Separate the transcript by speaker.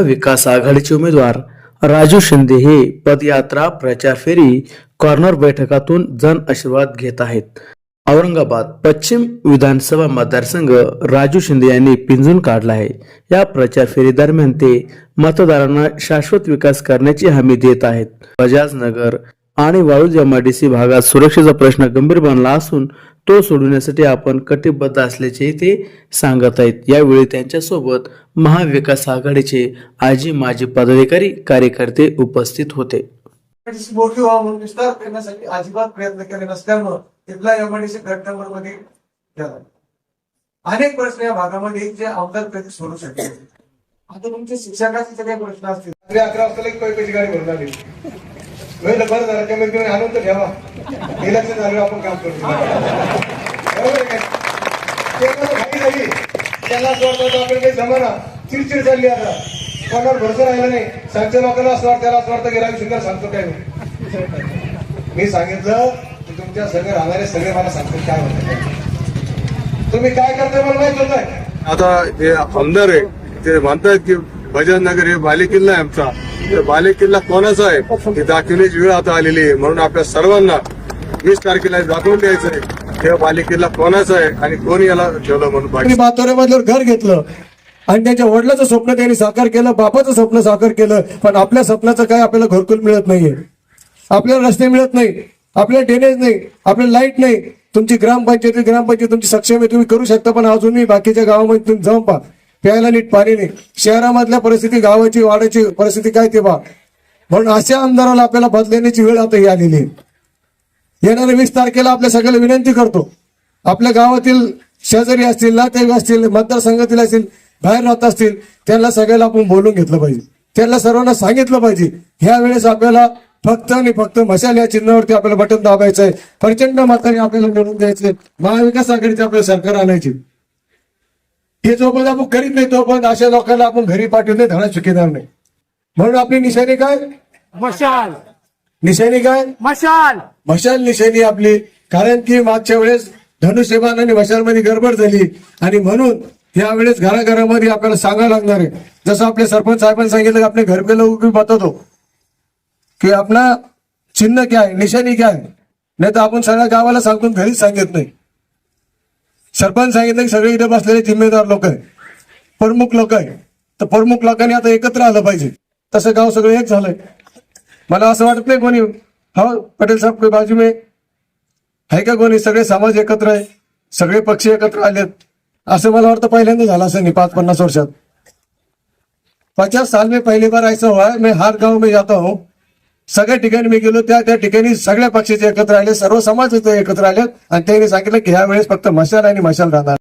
Speaker 1: महाविकास आघाडीचे उमेदवार राजू शिंदे हे पदयात्रा प्रचार फेरी कॉर्नर बैठकातून जन आशीर्वाद घेत आहेत. औरंगाबाद पश्चिम विधानसभा मतदारसंघ राजू शिंदे यांनी पिंजून काढला आहे. या प्रचार फेरी दरम्यान ते मतदारांना शाश्वत विकास करण्याची हमी देत आहेत. बजाजनगर आणि वाळूज एमआयडीसी भागात सुरक्षेचा प्रश्न गंभीर बनला असून तो सोडवण्यासाठी आपण कटिबद्ध असल्याचे ते सांगत आहेत. यावेळी त्यांच्यासोबत महाविकास आघाडीचे आजी माजी पदाधिकारी कार्यकर्ते उपस्थित होते.
Speaker 2: मोठी व्हावं विस्तार करण्यासाठी अजिबात प्रयत्न केले नसल्यामुळं तिथला एमआयडीसी घटनांमध्ये गेला. अनेक प्रश्न या भागामध्ये जे आमदार कधी सोडू शकले. आता तुमचे शिक्षकाचे सगळे प्रश्न असतील.
Speaker 3: अकरा वाजता एक पैशाची गाडी भरून आली. वेळ बरं झालं. कमीत कमी आणून तर ठेवा. इलेक्शन झालं आपण काम करतो बरोबर काय? ते झाली. त्याला असं वाटतं आपण काही जमाना. चिडचिड चालली आता. कोणावर भरोसा राहिला नाही. सांगच्या लोकांना असं वाटतं त्याला असं वाटतं की रावी सुंदर सांगतो काय मी मी सांगितलं की तुमच्या सगळे राहणारे सगळे मला सांगतात काय म्हणतात तुम्ही काय करताय मला माहीत होत. आहे
Speaker 4: आता हे आमदार आहे ते म्हणतात की भजननगर हे बालेकिल्ला आहे आमचा. तर बालेकिल्ला कोणाचा आहे? हे दाखवण्याची वेळ आता आलेली आहे. म्हणून आपल्या सर्वांना वीस तारखेला दाखवून द्यायचं आहे हे बालेकिल्ला कोणाचा आहे आणि कोण याला ठेवलं म्हणून बाकी
Speaker 2: त्यांनी घर घेतलं. आणि त्यांच्या वडिलाचं स्वप्न त्यांनी साकार केलं बापाचं स्वप्न साकार केलं. पण आपल्या स्वप्नाचं काय आपल्याला घरकुल मिळत नाहीये. आपल्याला रस्ते मिळत नाही. आपल्याला ड्रेनेज नाही. आपल्याला लाइट नाही. तुमची ग्रामपंचायत ग्रामपंचायत तुमची सक्षम आहे तुम्ही करू शकता पण अजूनही बाकीच्या गावामध्ये तुम्ही जाऊन पहा. प्यायला नीट पाणी नाही. शहरामधल्या परिस्थिती गावाची वाड्याची परिस्थिती काय ते बा म्हणून अशा आमदाराला आपल्याला बदलण्याची वेळ आता ही आलेली आहे. येणाऱ्या वीस तारखेला आपल्या सगळ्याला विनंती करतो. आपल्या गावातील शेजारी असतील नातेवाईक असतील मतदारसंघातील असतील बाहेर राहत असतील त्यांना सगळ्याला आपण बोलून घेतलं पाहिजे. त्यांना सर्वांना सांगितलं पाहिजे. ह्या वेळेस आपल्याला फक्त आणि फक्त मशाल या चिन्हावरती आपल्याला बटन दाबायचं आहे प्रचंड मताने आपल्याला निवडून द्यायचे महाविकास आघाडीचे आपल्याला सरकार आणायचे. हे जोपर्यंत आपण करीत नाही तोपर्यंत अशा लोकांना आपण घरी पाठवून नाही धडा चुकीदार नाही. म्हणून आपली निशाणी काय?
Speaker 5: मशाल.
Speaker 2: निशाणी काय?
Speaker 5: मशाल.
Speaker 2: मशाल निशाणी आपली. कारण की मागच्या वेळेस धनुष्यबाण आणि मशालमध्ये गडबड झाली. आणि म्हणून या वेळेस घराघरामध्ये आपल्याला सांगावं लागणार आहे. जसं आपले सरपंच साहेबांनी सांगितलं की आपले घर पे लोग बतवतो की आपला चिन्ह काय? निशाणी काय. नाही तर आपण सगळ्या गावाला सांगतो घरीच सांगित नाही. सरपंच सांगितलं की सगळे इथे बसलेले जिम्मेदार लोक आहे प्रमुख लोक आहे तर प्रमुख लोकांनी आता एकत्र आलं पाहिजे. तसं गाव सगळं एक झालंय. मला असं वाटत नाही कोणी. हो पटेल साहेब कोई बाजू में? आहे का कोणी? सगळे समाज एकत्र आहे. सगळे पक्ष एकत्र आलेत. असं मला वाटतं पहिल्यांदा झालं असं नाही पाच पन्नास वर्षात. पचास साल में पहली बार ऐसा हुआ है. मैं हर गांव में जाता हूँ. सगळ्या ठिकाणी मी गेलो त्या त्या ठिकाणी सगळ्या पक्षाचे एकत्र आले सर्व समाज एकत्र आले. आणि त्यांनी सांगितलं की ह्या वेळेस फक्त मशाल आणि मशाल राहणार.